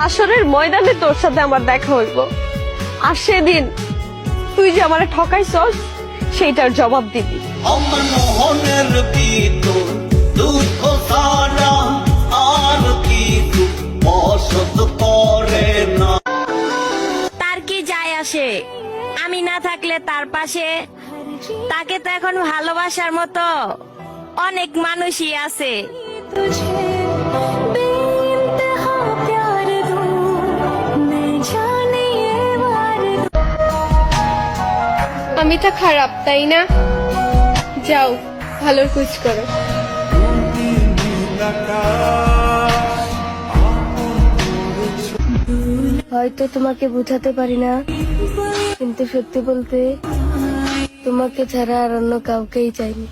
হাসরের ময়দানে তোর সাথে আমার দেখা হইব। আর সেদিন তুই যে আমারে ঠকাইছস সেইটার জবাব দিবি। আমার মোহনের ভিতর দুঃখ সারা? আর কিছু বসত করে না? তার কি যায় আসে? আমি না থাকলে তার পাশে? তাকে তো এখন ভালোবাসার মতো অনেক মানুষই আছে। আমি তো খারাপ, তাই না? যাও, ভালো খোঁজ করো। হয়তো তোমাকে বোঝাতে পারি না, কিন্তু সত্যি বলতে তোমাকে ছাড়া আর অন্য কাউকেই চাইনি।